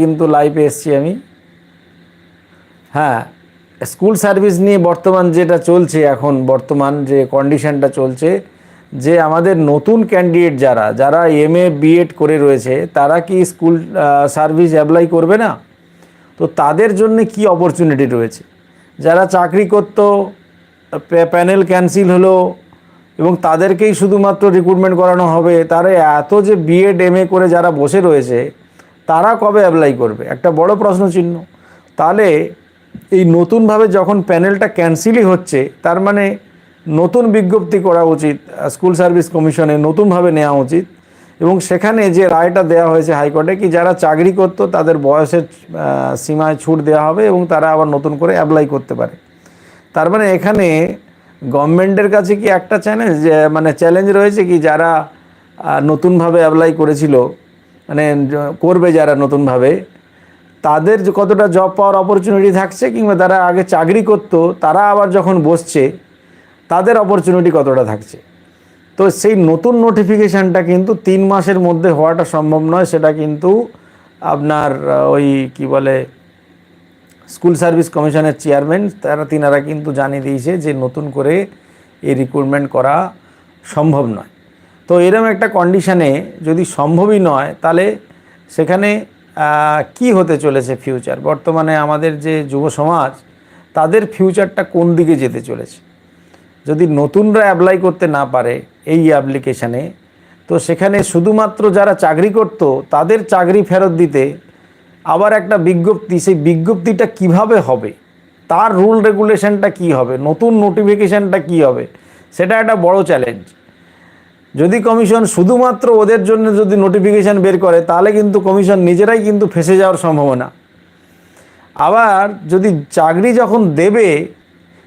কিন্তু লাইভে এসছি আমি। হ্যাঁ স্কুল সার্ভিস নিয়ে বর্তমান যেটা চলছে এখন, বর্তমান যে কন্ডিশনটা চলছে, যে আমাদের নতুন ক্যান্ডিডেট যারা যারা এম এ বিএড করে রয়েছে, তারা কি স্কুল সার্ভিস অ্যাপ্লাই করবে না? তো তাদের জন্য কি অপরচুনিটি রয়েছে? যারা চাকরি করতো প্যানেল ক্যান্সেল হলো, এবং তাদেরকেই শুধুমাত্র রিক্রুটমেন্ট করানো হবে, তারা এত যে বিএড এম করে যারা বসে রয়েছে তারা কবে অ্যাপ্লাই করবে? একটা বড় প্রশ্ন চিহ্ন। তাহলে এই নতুনভাবে যখন প্যানেলটা ক্যান্সেলই হচ্ছে, তার মানে নতুন বিজ্ঞপ্তি করা উচিত স্কুল সার্ভিস কমিশনে নতুনভাবে নেওয়া উচিত এবং সেখানে যে রায়টা দেওয়া হয়েছে হাইকোর্টে কি যারা চাকরি করতো, তাদের বয়সের সীমায় ছুট দেওয়া হবে এবং তারা আবার নতুন করে অ্যাপ্লাই করতে পারে। তার মানে এখানে গভর্নমেন্টের কাছে কি একটা চ্যালেঞ্জ মানে চ্যালেঞ্জ রয়েছে কি যারা নতুনভাবে অ্যাপ্লাই করেছিল মানে করবে যারা নতুনভাবে, তাদের যে কতটা জব পাওয়ার অপরচুনিটি থাকছে কিংবা তারা আগে চাকরি করতো, তারা আবার যখন বসছে, তাদের অপরচুনিটি কতটা থাকছে? তো সেই নতুন নোটিফিকেশানটা কিন্তু তিন মাসের মধ্যে হওয়াটা সম্ভব নয়, সেটা কিন্তু আপনার ওই কি বলে, স্কুল সার্ভিস কমিশনের চেয়ারম্যান, তারা, তিনারা কিন্তু জানিয়ে দিয়েছে যে নতুন করে এই রিক্রুটমেন্ট করা সম্ভব নয়। তো এরকম একটা কন্ডিশানে যদি সম্ভবই নয়, তাহলে সেখানে কি হতে চলেছে ফিউচার বর্তমানে আমাদের যে যুব সমাজ, তাদের ফিউচারটা কোন দিকে যেতে চলেছে? যদি নতুনরা অ্যাপ্লাই করতে না পারে এই অ্যাপ্লিকেশানে তো সেখানে শুধুমাত্র যারা চাকরি করত, তাদের চাকরি ফেরত দিতে আবার একটা বিজ্ঞপ্তি, সেই বিজ্ঞপ্তিটা কীভাবে হবে? তার রুল রেগুলেশনটা কি হবে? নতুন নোটিফিকেশানটা কি হবে? সেটা একটা বড় চ্যালেঞ্জ যদি কমিশন শুধুমাত্র ওদের জন্য যদি নোটিফিকেশান বের করে, তাহলে কিন্তু কমিশন নিজেরাই কিন্তু ফেসে যাওয়ার সম্ভাবনা। আবার যদি চাকরি যখন দেবে,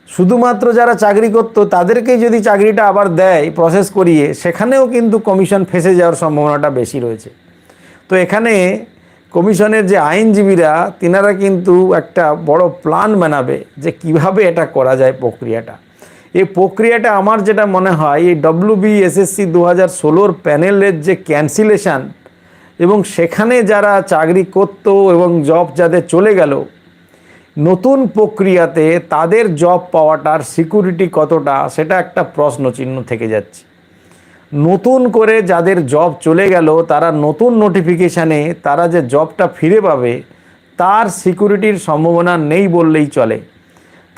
শুধুমাত্র যারা চাকরি করতো, তাদেরকেই যদি চাকরিটা আবার দেয় প্রসেস করিয়ে, সেখানেও কিন্তু কমিশন ফেসে যাওয়ার সম্ভাবনাটা বেশি রয়েছে। তো এখানে কমিশনের যে আইনজীবীরা, তিনারা কিন্তু একটা বড় প্ল্যান বানাবে যে কীভাবে এটা করা যায় প্রক্রিয়াটা। এই প্রক্রিয়াটা আমার যেটা মনে হয়, এই ডব্লিউ এসএসসি দু হাজার ষোলোর প্যানেলের যে ক্যান্সেলেশন এবং সেখানে যারা চাকরি করতো এবং জব যাদের চলে গেল, নতুন প্রক্রিয়াতে তাদের জব পাওয়াটার সিকিউরিটি কতটা সেটা একটা প্রশ্ন চিহ্ন থেকে যাচ্ছে। নতুন করে যাদের জব চলে গেল, তারা নতুন নোটিফিকেশানে তারা যে জবটা ফিরে পাবে, তার সিকিউরিটির সম্ভাবনা নেই বললেই চলে।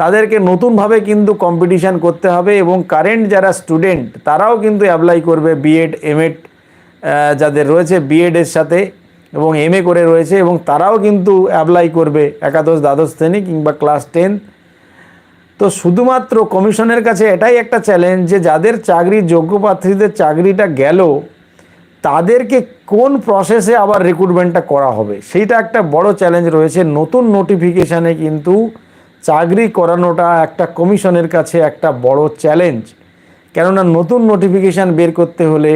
তাদেরকে নতুনভাবে কিন্তু কম্পিটিশান করতে হবে এবং কারেন্ট যারা স্টুডেন্ট তারাও কিন্তু অ্যাপ্লাই করবে বিএড এমএড যাদের রয়েছে বিএডের সাথে এবং এমএ করে রয়েছে এবং তারাও কিন্তু অ্যাপ্লাই করবে একাদশ, দ্বাদশ শ্রেণি কিংবা ক্লাস টেন তো শুধুমাত্র কমিশনের কাছে এটাই একটা চ্যালেঞ্জ যে যাদের চাকরি, যোগ্য প্রার্থীদের চাকরিটা গেল, তাদেরকে কোন প্রসেসে আবার রিক্রুটমেন্টটা করা হবে? সেইটা একটা বড় চ্যালেঞ্জ রয়েছে। নতুন নোটিফিকেশানে কিন্তু চাকরি করানোটা একটা কমিশনের কাছে একটা বড় চ্যালেঞ্জ। কেননা নতুন নোটিফিকেশান বের করতে হলে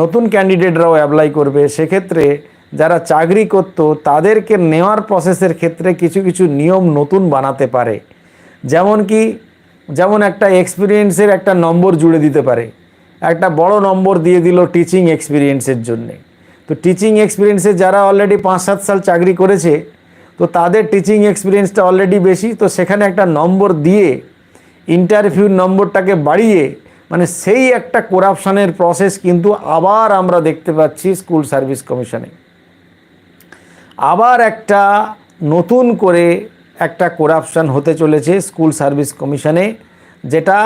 নতুন ক্যান্ডিডেটরাও অ্যাপ্লাই করবে। সেক্ষেত্রে যারা চাকরি করতো, তাদেরকে নেওয়ার প্রসেসের ক্ষেত্রে কিছু কিছু নিয়ম নতুন বানাতে পারে। যেমন কি, যেমন একটা এক্সপিরিয়েন্সের একটা নম্বর জুড়ে দিতে পারে। একটা বড় নম্বর দিয়ে দিল টিচিং এক্সপিরিয়েন্সের জন্যে। তো টিচিং এক্সপিরিয়েন্সে যারা অলরেডি পাঁচ, সাত সাল চাকরি করেছে তো তাদের টিচিং এক্সপিরিয়েন্সটা অলরেডি বেশি, তো সেখানে একটা নম্বর দিয়ে ইন্টারভিউ নম্বরটাকে বাড়িয়ে মানে সেই একটা করাপশানের প্রসেস কিন্তু আবার আমরা দেখতে পাচ্ছি স্কুল সার্ভিস কমিশনে আবার একটা নতুন করে একটা করাপশান হতে চলেছে স্কুল সার্ভিস কমিশনে যেটা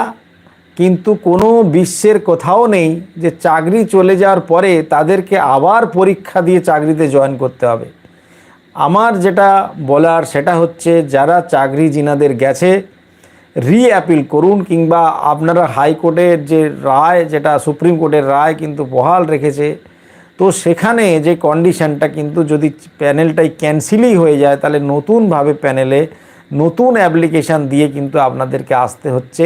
কিন্তু কোনো বিশ্বের কোথাও নেই যে চাকরি চলে যাওয়ার পরে তাদেরকে আবার পরীক্ষা দিয়ে চাকরিতে জয়েন করতে হবে। আমার যেটা বলার সেটা হচ্ছে যারা চাকরি জিনাদের গেছে রি অ্যাপিল করুন কিংবা আপনারা হাইকোর্টের যে রায়, যেটা সুপ্রিম কোর্টের রায় কিন্তু বহাল রেখেছে, তো সেখানে যে কন্ডিশনটা কিন্তু যদি প্যানেলটাই ক্যান্সেলই হয়ে যায়, তাহলে নতুনভাবে প্যানেলে নতুন অ্যাপ্লিকেশান দিয়ে কিন্তু আপনাদেরকে আসতে হচ্ছে।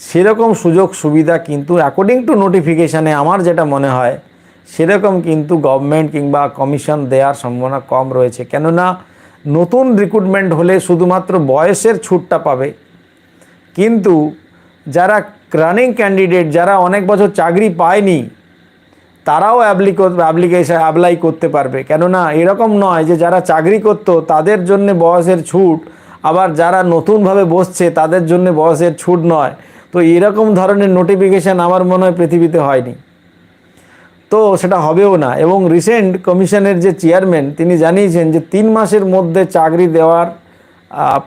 সেরকম সুযোগ সুবিধা কিন্তু অ্যাকর্ডিং টু নোটিফিকেশানে আমার যেটা মনে হয় সেরকম কিন্তু গভর্নমেন্ট কিংবা কমিশন দেওয়ার সম্ভাবনা কম রয়েছে। কেননা নতুন রিক্রুটমেন্ট হলে শুধুমাত্র বয়সের ছুটটা পাবে। কিন্তু যারা রানিং ক্যান্ডিডেট যারা অনেক বছর চাকরি পায়নি, তারাও অ্যাপ্লি অ্যাপ্লিকেশন অ্যাপ্লাই করতে পারবে। কেননা এরকম নয় যে যারা চাকরি করতো, তাদের জন্য বয়সের ছুট, আবার যারা নতুনভাবে বসছে, তাদের জন্য বয়সের ছুট নয়। তো এরকম ধরনের নোটিফিকেশান আমার মনে হয় পৃথিবীতে হয়নি। তো সেটা হবেও না। এবং রিসেন্ট কমিশনের যে চেয়ারম্যান তিনি জানিয়েছেন যে তিন মাসের মধ্যে চাকরি দেওয়ার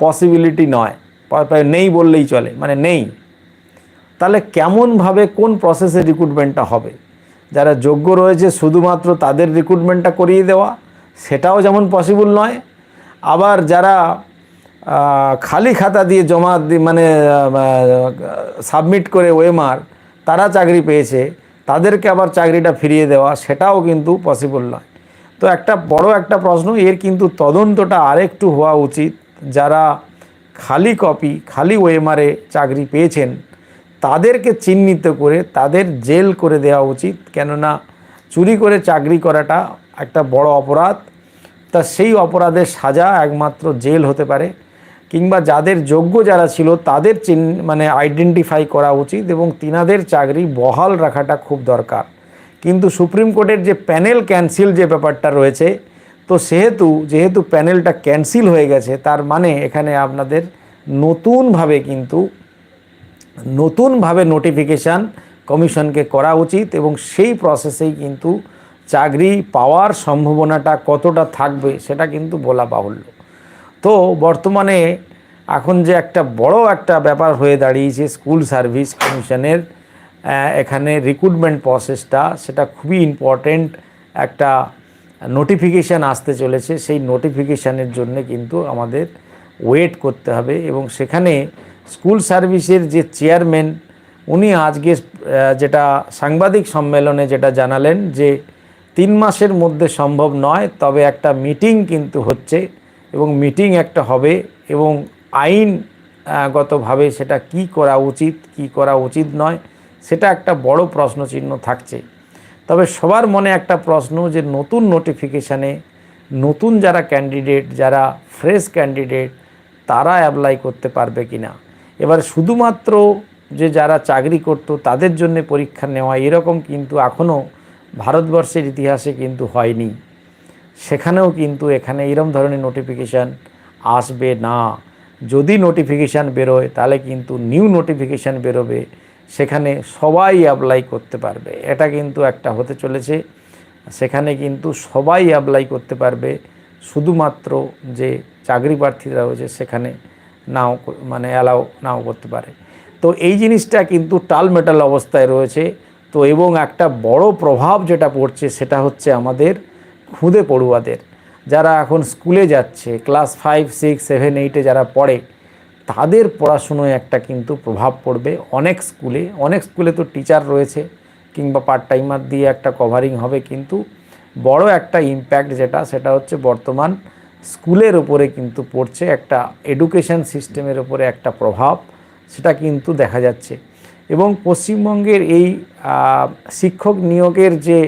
পসিবিলিটি নয়। নেই বললেই চলে মানে নেই। তাহলে কেমনভাবে কোন প্রসেসে রিক্রুটমেন্টটা হবে? যারা যোগ্য রয়েছে, শুধুমাত্র তাদের রিক্রুটমেন্টটা করিয়ে দেওয়া, সেটাও যেমন পসিবল নয়। আবার যারা খালি খাতা দিয়ে জমা মানে সাবমিট করে ওয়েমার তারা চাকরি পেয়েছে। তাদেরকে আবার চাকরিটা ফিরিয়ে দেওয়া সেটাও কিন্তু পসিবল নয়। তো একটা বড় একটা প্রশ্ন, এর কিন্তু তদন্তটা আরেকটু হওয়া উচিত। যারা খালি কপি খালি ওয়েমারে চাকরি পেয়েছেন, তাদেরকে চিহ্নিত করে তাদের জেল করে দেওয়া উচিত। কেননা চুরি করে চাকরি করাটা একটা বড় অপরাধ। তা সেই অপরাধের সাজা একমাত্র জেল হতে পারে। কিংবা যাদের যোগ্য যারা ছিল তাদের চিন মানে আইডেন্টিফাই করা উচিত এবং তিনাদের চাকরি বহাল রাখাটা খুব দরকার। কিন্তু সুপ্রিম কোর্টের যে প্যানেল ক্যান্সেল যে ব্যাপারটা রয়েছে, তো সেহেতু, যেহেতু প্যানেলটা ক্যান্সেল হয়ে গেছে, তার মানে এখানে আপনাদের নতুনভাবে কিন্তু, নতুনভাবে নোটিফিকেশান কমিশনকে করা উচিত এবং সেই প্রসেসেই কিন্তু চাকরি পাওয়ার সম্ভাবনাটা কতটা থাকবে সেটা কিন্তু বলা বাহুল্য। তো বর্তমানে এখন যে একটা বড় একটা ব্যাপার হয়ে দাঁড়িয়েছে স্কুল সার্ভিস কমিশনের এখানে রিক্রুটমেন্ট প্রসেসটা সেটা খুবই ইম্পর্টেন্ট একটা নোটিফিকেশান আসতে চলেছে। সেই নোটিফিকেশানের জন্য কিন্তু আমাদের ওয়েট করতে হবে এবং সেখানে স্কুল সার্ভিসের যে চেয়ারম্যান উনি আজকে যেটা সাংবাদিক সম্মেলনে যেটা জানালেন যে তিন মাসের মধ্যে সম্ভব নয়, তবে একটা মিটিং কিন্তু হচ্ছে। এবং মিটিং একটা হবে এবং আইনগতভাবে সেটা কি করা উচিত, কি করা উচিত নয়, সেটা একটা বড় প্রশ্নচিহ্ন থাকছে। তবে সবার মনে একটা প্রশ্ন যে নতুন নোটিফিকেশানে নতুন যারা ক্যান্ডিডেট যারা ফ্রেশ ক্যান্ডিডেট তারা অ্যাপ্লাই করতে পারবে কি না এবার শুধুমাত্র যে যারা চাকরি করতো, তাদের জন্য পরীক্ষা নেওয়া এরকম কিন্তু এখনও ভারতবর্ষের ইতিহাসে কিন্তু হয়নি। সেখানেও কিন্তু এখানে এরম ধরনের নোটিফিকেশান আসবে না। যদি নোটিফিকেশান বেরোয়, তাহলে কিন্তু নিউ নোটিফিকেশান বেরোবে। সেখানে সবাই অ্যাপ্লাই করতে পারবে। এটা কিন্তু একটা হতে চলেছে। সেখানে কিন্তু সবাই অ্যাপ্লাই করতে পারবে। শুধুমাত্র যে চাকরি প্রার্থীরা রয়েছে, সেখানে নাও মানে অ্যালাও নাও করতে পারে। তো এই জিনিসটা কিন্তু টাল মেটাল অবস্থায় রয়েছে। তো এবং একটা বড় প্রভাব যেটা পড়ছে, সেটা হচ্ছে আমাদের খুদে পড়ুয়াদের, যারা এখন স্কুলে যাচ্ছে, ক্লাস ফাইভ, সিক্স, সেভেন, এইটে যারা পড়ে, তাদের পড়াশুনোয় একটা কিন্তু প্রভাব পড়বে। অনেক স্কুলে অনেক স্কুলে তো টিচার রয়েছে, কিংবা পার্ট টাইমার দিয়ে একটা কভারিং হবে, কিন্তু বড় একটা ইম্প্যাক্ট যেটা, সেটা হচ্ছে বর্তমান স্কুলের উপরে কিন্তু পড়ছে একটা এডুকেশন সিস্টেমের উপরে একটা প্রভাব, সেটা কিন্তু দেখা যাচ্ছে। এবং পশ্চিমবঙ্গের এই শিক্ষক নিয়োগের যে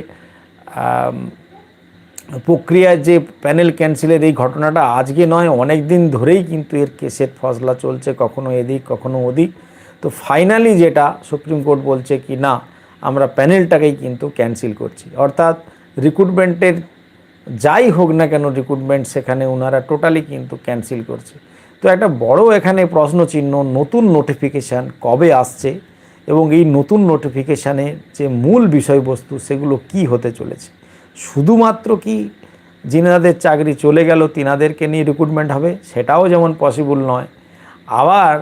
প্রক্রিয়ায় যে প্যানেল ক্যান্সেলের এই ঘটনাটা আজকে নয়, অনেক দিন ধরেই কিন্তু এর কেসের ফসলা চলছে, কখনো এদিক, কখনো ওদিক। তো ফাইনালি যেটা সুপ্রিম কোর্ট বলছে কি, না, আমরা প্যানেলটাকেই কিন্তু ক্যান্সেল করছি। অর্থাৎ রিক্রুটমেন্টের যাই হোক না কেন রিক্রুটমেন্ট সেখানে ওনারা টোটালি কিন্তু ক্যান্সেল করছে। তো একটা বড় এখানে প্রশ্ন চিহ্ন, নতুন নোটিফিকেশান কবে আসছে এবং এই নতুন নোটিফিকেশানে যে মূল বিষয়বস্তু সেগুলো কি হতে চলেছে? শুধুমাত্র কি যিনাদের চাকরি চলে গেল, তিনাদেরকে নিয়ে রিক্রুটমেন্ট হবে, সেটাও যেমন পসিবল নয়। আবার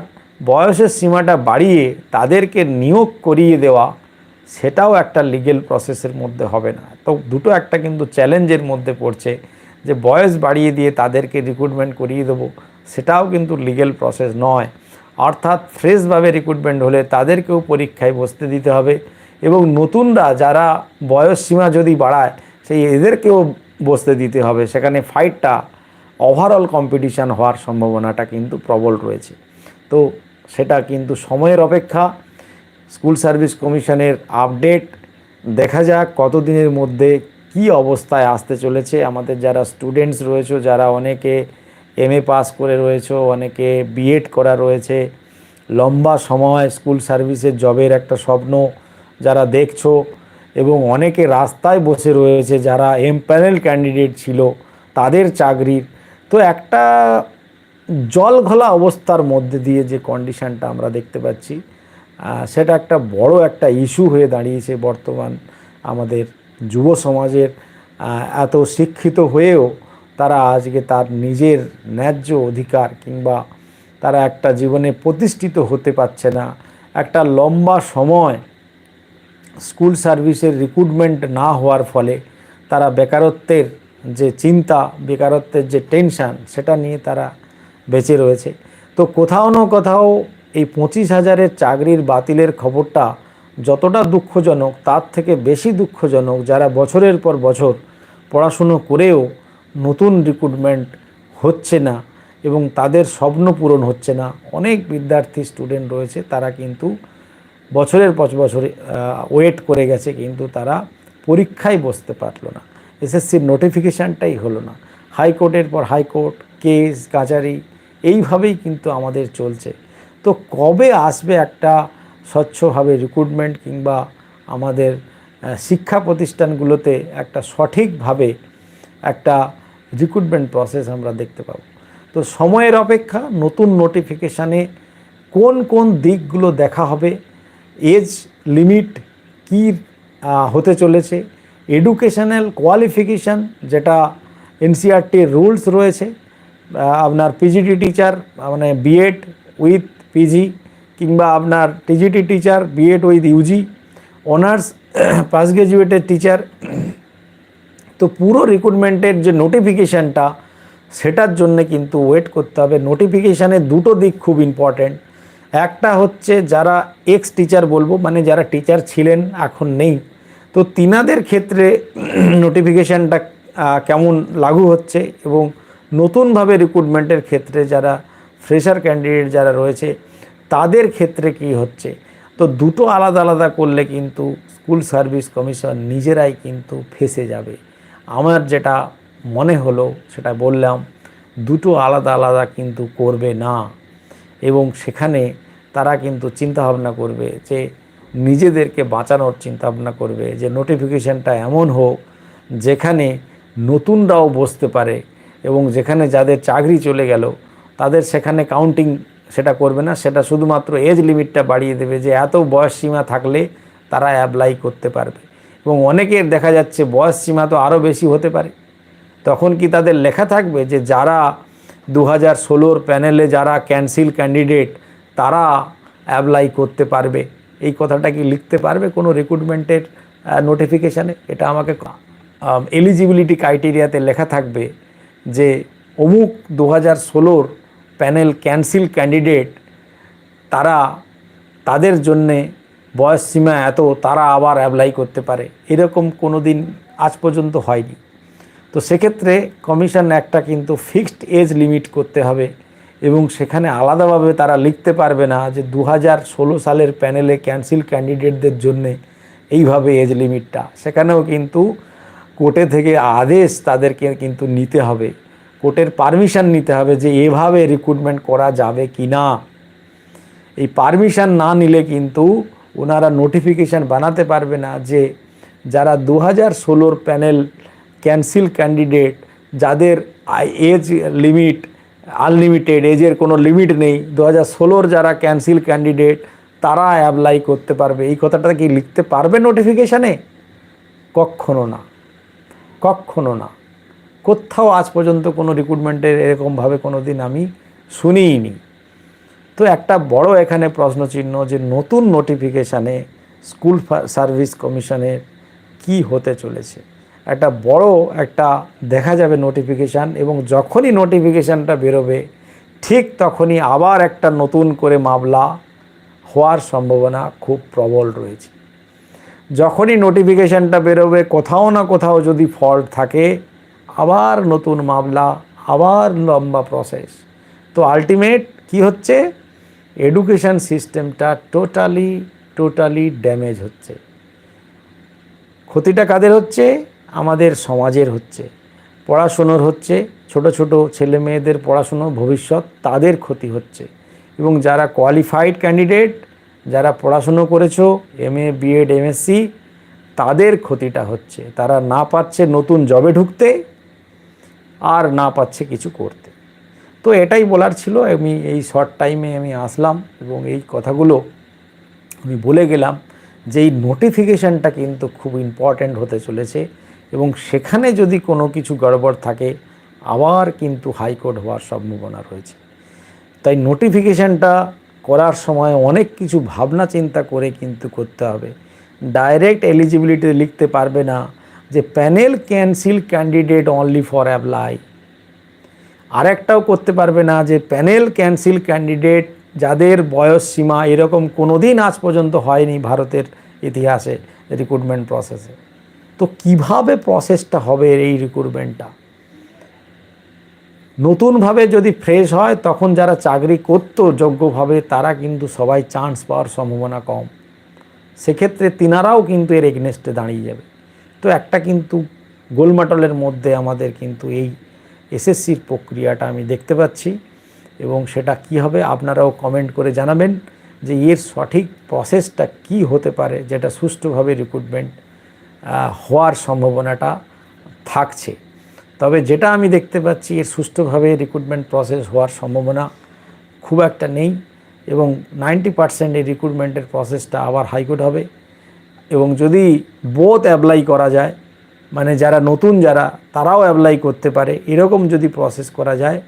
বয়সের সীমাটা বাড়িয়ে তাদেরকে নিয়োগ করিয়ে দেওয়া, সেটাও একটা লিগেল প্রসেসের মধ্যে হবে না। তো দুটো একটা কিন্তু চ্যালেঞ্জের মধ্যে পড়ছে, যে বয়স বাড়িয়ে দিয়ে তাদেরকে রিক্রুটমেন্ট করিয়ে দেবো, সেটাও কিন্তু লিগেল প্রসেস নয়। অর্থাৎ ফ্রেশভাবে রিক্রুটমেন্ট হলে তাদেরকেও পরীক্ষায় বসতে দিতে হবে এবং নতুনরা যারা বয়স সীমা যদি বাড়ায় সেই এদেরকেও বসতে দিতে হবে। সেখানে ফাইটটা ওভারঅল কম্পিটিশান হওয়ার সম্ভাবনাটা কিন্তু প্রবল রয়েছে। তো সেটা কিন্তু সময়ের অপেক্ষা স্কুল সার্ভিস কমিশনের আপডেট দেখা যাক কতদিনের মধ্যে কি অবস্থায় আসতে চলেছে। আমাদের যারা স্টুডেন্টস রয়েছে, যারা অনেকে এম এ পাস করে রয়েছে, অনেকে বিএড করা রয়েছে, লম্বা সময় স্কুল সার্ভিসের জবের একটা স্বপ্ন যারা দেখছ এবং অনেকে রাস্তায় বসে রয়েছে যারা এম প্যানেল ক্যান্ডিডেট ছিল, তাদের চাকরির। তো একটা জল ঘোলা অবস্থার মধ্যে দিয়ে যে কন্ডিশনটা আমরা দেখতে পাচ্ছি সেটা একটা বড় একটা ইস্যু হয়ে দাঁড়িয়েছে বর্তমান আমাদের যুব সমাজের। এত শিক্ষিত হয়েও তারা আজকে তার নিজের ন্যায্য অধিকার কিংবা তারা একটা জীবনে প্রতিষ্ঠিত হতে পারছে না। একটা লম্বা সময় স্কুল সার্ভিসের রিক্রুটমেন্ট না হওয়ার ফলে তারা বেকারত্বের যে চিন্তা, বেকারত্বের যে টেনশান সেটা নিয়ে তারা বেঁচে রয়েছে। তো কোথাও না কোথাও এই পঁচিশ হাজারের চাকরির বাতিলের খবরটা যতটা দুঃখজনক, তার থেকে বেশি দুঃখজনক যারা বছরের পর বছর পড়াশুনো করেও নতুন রিক্রুটমেন্ট হচ্ছে না এবং তাদের স্বপ্ন পূরণ হচ্ছে না, অনেক বিদ্যার্থী স্টুডেন্ট রয়েছে, তারা কিন্তু বছরের পর বছর ওয়েট করে গেছে, কিন্তু তারা পরীক্ষায় বসতে পারল না। এসএসসির নোটিফিকেশানটাই হলো না। হাইকোর্টের পর হাইকোর্ট, কেস, কাচারি, এইভাবেই কিন্তু আমাদের চলছে। তো কবে আসবে একটা স্বচ্ছভাবে রিক্রুটমেন্ট কিংবা আমাদের শিক্ষা প্রতিষ্ঠানগুলোতে একটা সঠিকভাবে একটা রিক্রুটমেন্ট প্রসেস আমরা দেখতে পাবো? তো সময়ের অপেক্ষা নতুন নোটিফিকেশানে কোন কোন দিকগুলো দেখা হবে এজ লিমিট কী হতে চলেছে? এডুকেশনাল কোয়ালিফিকেশান, যেটা এনসিআরটির রুলস রয়েছে আপনার পিজিটি টিচার মানে বিএড উইথ পিজি কিংবা আপনার TGT teacher BEd with UG honours past graduated teacher তো পুরো রিক্রুটমেন্টের যে নোটিফিকেশানটা সেটার জন্য কিন্তু ওয়েট করতে হবে। নোটিফিকেশানের দুটো দিক খুব ইম্পর্ট্যান্ট একটা হচ্ছে যারা এক্স টিচার বলব মানে যারা টিচার ছিলেন, এখন নেই। তো তিনাদের ক্ষেত্রে নোটিফিকেশানটা কেমন লাগু হচ্ছে এবং নতুনভাবে রিক্রুটমেন্টের ক্ষেত্রে যারা ফ্রেশার ক্যান্ডিডেট যারা রয়েছে, তাদের ক্ষেত্রে কি হচ্ছে? তো দুটো আলাদা আলাদা করলে কিন্তু স্কুল সার্ভিস কমিশন নিজেরাই কিন্তু ফেসে যাবে। আমার যেটা মনে হলো, সেটা বললাম, দুটো আলাদা আলাদা কিন্তু করবে না। এবং সেখানে তারা কিন্তু চিন্তাভাবনা করবে যে নিজেদেরকে বাঁচানোর চিন্তাভাবনা করবে, যে নোটিফিকেশানটা এমন হোক যেখানে নতুনরাও বসতে পারে এবং যেখানে যাদের চাকরি চলে গেল, তাদের সেখানে কাউন্টিং সেটা করবে না। সেটা শুধুমাত্র এজ লিমিটটা বাড়িয়ে দেবে যে এত বয়স সীমা থাকলে তারা অ্যাপ্লাই করতে পারবে। এবং অনেকের দেখা যাচ্ছে বয়স সীমা তো আরও বেশি হতে পারে। তখন কি তাদের লেখা থাকবে যে যারা দু হাজার ষোলোর প্যানেলে যারা ক্যান্সিল ক্যান্ডিডেট, তারা অ্যাপ্লাই করতে পারবে। এই কথাটা কি লিখতে পারবে কোনো রিক্রুটমেন্টের নোটিফিকেশানে? এটা আমাকে এলিজিবিলিটি ক্রাইটেরিয়াতে লেখা থাকবে যে অমুক দু হাজার ষোলোর প্যানেল ক্যান্সিল ক্যান্ডিডেট, তারা তাদের জন্যে বয়স সীমা এত, তারা আবার অ্যাপ্লাই করতে পারে। এরকম কোনো দিন আজ পর্যন্ত হয়নি। তো সেক্ষেত্রে কমিশন একটা কিন্তু ফিক্সড এজ লিমিট করতে হবে এবং সেখানে আলাদাভাবে তারা লিখতে পারবে না যে দু হাজার ষোলো সালের প্যানেলে ক্যান্সিল ক্যান্ডিডেটদের জন্যে এইভাবে এজ লিমিটটা। সেখানেও কিন্তু কোর্টে থেকে আদেশ তাদেরকে কিন্তু নিতে হবে। কোর্টের পারমিশন নিতে হবে যে এভাবে রিক্রুটমেন্ট করা যাবে কি না এই পারমিশন না নিলে কিন্তু ওনারা নোটিফিকেশান বানাতে পারবে না যে যারা দু হাজার ষোলোর প্যানেল ক্যান্সিল ক্যান্ডিডেট যাদের এজ লিমিট আনলিমিটেড এজের কোনো লিমিট নেই দু হাজার ষোলোর যারা ক্যান্সিল ক্যান্ডিডেট তারা অ্যাপ্লাই করতে পারবে। এই কথাটা কি লিখতে পারবে নোটিফিকেশানে কখনো না। কখনো না। কোথাও আজ পর্যন্ত কোনো রিক্রুটমেন্টের এরকমভাবে কোনো দিন আমি শুনিইনি। তো একটা বড় এখানে প্রশ্নচিহ্ন যে নতুন নোটিফিকেশানে স্কুল সার্ভিস কমিশনের কি হতে চলেছে? একটা বড় একটা দেখা যাবে নোটিফিকেশান এবং যখনই নোটিফিকেশানটা বেরোবে, ঠিক তখনই আবার একটা নতুন করে মামলা হওয়ার সম্ভাবনা খুব প্রবল রয়েছে। যখনই নোটিফিকেশানটা বেরোবে, কোথাও না কোথাও যদি ফল্ট থাকে, আবার নতুন মামলা, আবার লম্বা প্রসেস তো আলটিমেট কি হচ্ছে? এডুকেশন সিস্টেমটা টোটালি টোটালি ড্যামেজ হচ্ছে। ক্ষতিটা কাদের হচ্ছে? আমাদের সমাজের হচ্ছে। পড়াশুনোর হচ্ছে, ছোট ছোট ছেলে মেয়েদের পড়াশুনো, ভবিষ্যৎ তাদের ক্ষতি হচ্ছে। এবং যারা কোয়ালিফাইড ক্যান্ডিডেট যারা পড়াশুনো করেছ এম এ বিএড এমএসসি তাদের ক্ষতিটা হচ্ছে। তারা না পাচ্ছে নতুন জবে ঢুকতে, আর না পাচ্ছে কিছু করতে। তো এটাই বলার ছিল। আমি এই শর্ট টাইমে আমি আসলাম এবং এই কথাগুলো আমি বলে গেলাম যে এই নোটিফিকেশানটা কিন্তু খুব ইম্পর্ট্যান্ট হতে চলেছে। এবং সেখানে যদি কোনো কিছু গড়বড় থাকে, আবার কিন্তু হাইকোর্ট হওয়ার সম্ভাবনা রয়েছে। তাই নোটিফিকেশানটা করার সময় অনেক কিছু ভাবনা চিন্তা করে কিন্তু করতে হবে। ডাইরেক্ট এলিজিবিলিটি লিখতে পারবে না যে panel cancel candidate only for apply আরেকটাও করতে পারবে না যে প্যানেল ক্যান্সিল ক্যান্ডিডেট যাদের বয়স সীমা এরকম কোনো দিন আজ পর্যন্ত হয়নি ভারতের ইতিহাসে রিক্রুটমেন্ট প্রসেসে তো কীভাবে প্রসেসটা হবে এই রিক্রুটমেন্টটা নতুনভাবে যদি ফ্রেশ হয়, তখন যারা চাকরি করতো যোগ্যভাবে, তারা কিন্তু সবাই চান্স পাওয়ার সম্ভাবনা কম। সেক্ষেত্রে তিনারাও কিন্তু এর এগনেস্টে দাঁড়িয়ে যাবে। তো একটা কিন্তু গোলমাটলের মধ্যে আমাদের কিন্তু এই এসএসসির প্রক্রিয়াটা আমি দেখতে পাচ্ছি এবং সেটা কি হবে আপনারাও কমেন্ট করে জানাবেন যে এর সঠিক প্রসেসটা কি হতে পারে যেটা সুষ্ঠুভাবে রিক্রুটমেন্ট হওয়ার সম্ভাবনাটা থাকছে। তবে যেটা আমি দেখতে পাচ্ছি, এর সুষ্ঠুভাবে রিক্রুটমেন্ট প্রসেস হওয়ার সম্ভাবনা খুব একটা নেই এবং নাইনটি পার্সেন্ট এই রিক্রুটমেন্টের প্রসেসটা আবার হাইকোর্ট হবে এবং যদি বোথ অ্যাপ্লাই করা যায় মানে যারা নতুন যারা, তারাও অ্যাপ্লাই করতে পারে, এরকম যদি প্রসেস করা যায়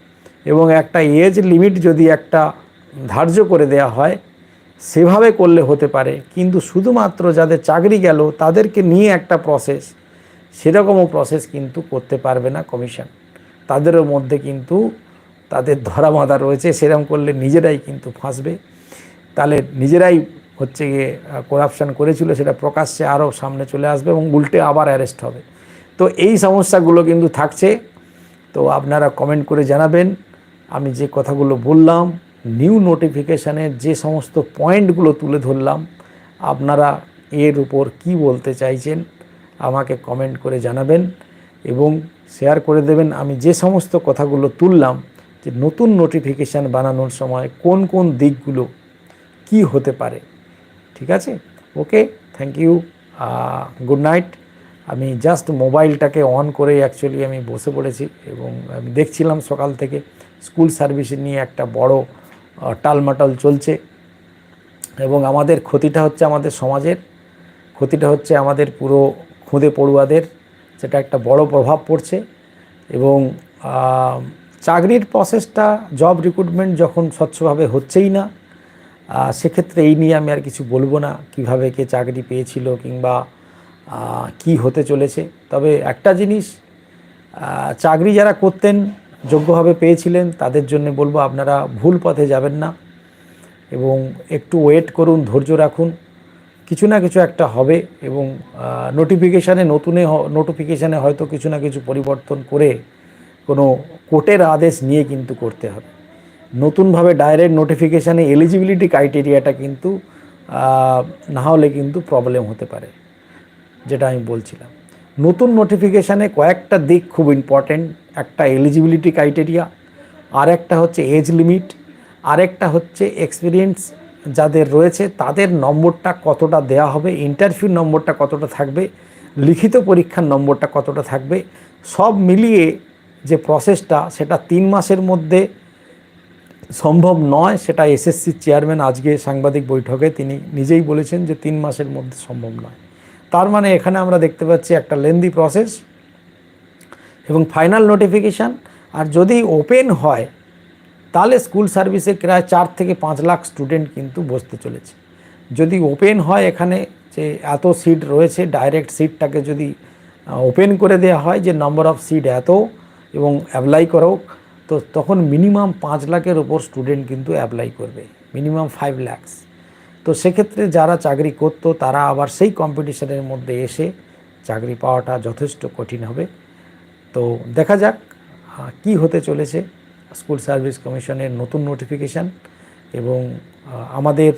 এবং একটা এজ লিমিট যদি একটা ধার্য করে দেয়া হয় সেভাবে করলে হতে পারে। কিন্তু শুধুমাত্র যাদের চাকরি গেল, তাদেরকে নিয়ে একটা প্রসেস সেরকমও প্রসেস কিন্তু করতে পারবে না কমিশন তাদেরও মধ্যে কিন্তু তাদের ধরা বাঁধা রয়েছে, সেরকম করলে নিজেরাই কিন্তু ফাঁসবে। তাহলে নিজেরাই হচ্ছে গিয়ে করাপশান করেছিল, সেটা প্রকাশ্যে আরও সামনে চলে আসবে এবং উল্টে আবার অ্যারেস্ট হবে। তো এই সমস্যাগুলো কিন্তু থাকছে। তো আপনারা কমেন্ট করে জানাবেন। আমি যে কথাগুলো বললাম নিউ নোটিফিকেশানের যে সমস্ত পয়েন্টগুলো তুলে ধরলাম, আপনারা এর উপর কি বলতে চাইছেন আমাকে কমেন্ট করে জানাবেন এবং শেয়ার করে দেবেন। আমি যে সমস্ত কথাগুলো তুললাম, যে নতুন নোটিফিকেশান বানানোর সময় কোন কোন দিকগুলো কি হতে পারে, ঠিক আছে? Okay thank you good night আমি জাস্ট মোবাইলটাকে অন করে অ্যাকচুয়ালি আমি বসে পড়েছি এবং আমি দেখছিলাম সকাল থেকে। স্কুল সার্ভিস নিয়ে একটা বড় টালমাটাল চলছে। এবং আমাদের ক্ষতিটা হচ্ছে আমাদের সমাজের, ক্ষতিটা হচ্ছে আমাদের পুরো খুদে পড়ুয়াদের, সেটা একটা বড় প্রভাব পড়ছে। এবং চাকরির প্রসেসটা জব রিক্রুটমেন্ট যখন স্বচ্ছভাবে হচ্ছেই না সেক্ষেত্রে এই নিয়ে আমি আর কিছু বলব না, কীভাবে কে চাকরি পেয়েছিল কিংবা কি হতে চলেছে। তবে একটা জিনিস চাকরি যারা করতেন যোগ্যভাবে পেয়েছিলেন, তাদের জন্য বলব আপনারা ভুল পথে যাবেন না এবং একটু ওয়েট করুন, ধৈর্য রাখুন। কিছু না কিছু একটা হবে এবং নোটিফিকেশানে নতুনে নোটিফিকেশানে হয়তো কিছু না কিছু পরিবর্তন করে কোনো কোর্টের আদেশ নিয়ে কিন্তু করতে হবে। নতুনভাবে ডাইরেক্ট নোটিফিকেশানে এলিজিবিলিটি ক্রাইটেরিয়াটা কিন্তু না হলে কিন্তু প্রবলেম হতে পারে, যেটা আমি বলছিলাম। নতুন নোটিফিকেশানে কয়েকটা দিক খুব ইম্পর্টেন্ট একটা এলিজিবিলিটি ক্রাইটেরিয়া আর একটা হচ্ছে এজ লিমিট আরেকটা হচ্ছে এক্সপিরিয়েন্স যাদের রয়েছে, তাদের নম্বরটা কতটা দেয়া হবে ইন্টারভিউ নম্বরটা কতটা থাকবে, লিখিত পরীক্ষার নম্বরটা কতটা থাকবে, সব মিলিয়ে যে প্রসেসটা সেটা তিন মাসের মধ্যে সম্ভব নয়, সেটা এসএসসির চেয়ারম্যান আজকে সাংবাদিক বৈঠকে তিনি নিজেই বলেছেন যে তিন মাসের মধ্যে সম্ভব নয়। তার মানে এখানে আমরা দেখতে পাচ্ছি একটা লেন্দি প্রসেস এবং ফাইনাল নোটিফিকেশান, আর যদি ওপেন হয়, তাহলে স্কুল সার্ভিসে প্রায় চার থেকে পাঁচ লাখ স্টুডেন্ট কিন্তু বসতে চলেছে। যদি ওপেন হয় এখানে যে এত সিট রয়েছে, ডাইরেক্ট সিটটাকে যদি ওপেন করে দেওয়া হয় যে নম্বর অফ সিট এত এবং অ্যাপ্লাই করো তো তখন মিনিমাম পাঁচ লাখের ওপর স্টুডেন্ট কিন্তু অ্যাপ্লাই করবে মিনিমাম ফাইভ ল্যাক্স তো সেক্ষেত্রে যারা চাকরি করতো, তারা আবার সেই কম্পিটিশনের মধ্যে এসে চাকরি পাওয়াটা যথেষ্ট কঠিন হবে। তো দেখা যাক কি হতে চলেছে স্কুল সার্ভিস কমিশনের নতুন নোটিফিকেশান এবং আমাদের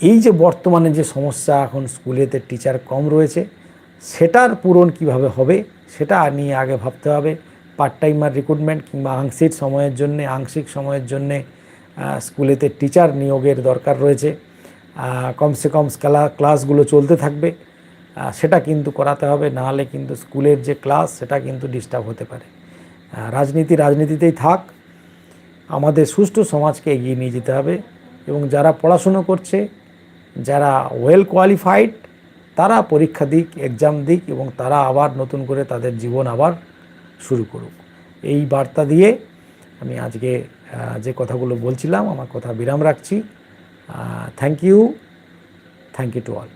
এই যে বর্তমানে যে সমস্যা, এখন স্কুলেতে টিচার কম রয়েছে, সেটার পূরণ কীভাবে হবে, সেটা নিয়ে আগে ভাবতে হবে। পার্ট টাইমার রিক্রুটমেন্ট কিংবা আংশিক সময়ের জন্যে, আংশিক সময়ের জন্যে স্কুলেতে টিচার নিয়োগের দরকার রয়েছে। কমসে কম ক্লাসগুলো চলতে থাকবে। সেটা কিন্তু করাতে হবে, নাহলে কিন্তু স্কুলের যে ক্লাস সেটা কিন্তু ডিস্টার্ব হতে পারে। রাজনীতি রাজনীতিতেই থাক, আমাদের সুষ্ঠু সমাজকে এগিয়ে নিয়ে যেতে হবে এবং যারা পড়াশুনো করছে, যারা ওয়েল কোয়ালিফাইড তারা পরীক্ষা দিক এক্সাম দিক এবং তারা আবার নতুন করে তাদের জীবন আবার শুরু করুক। এই বার্তা দিয়ে আমি আজকে যে কথাগুলো বলছিলাম, আমার কথা বিরাম রাখছি। Thank you thank you to all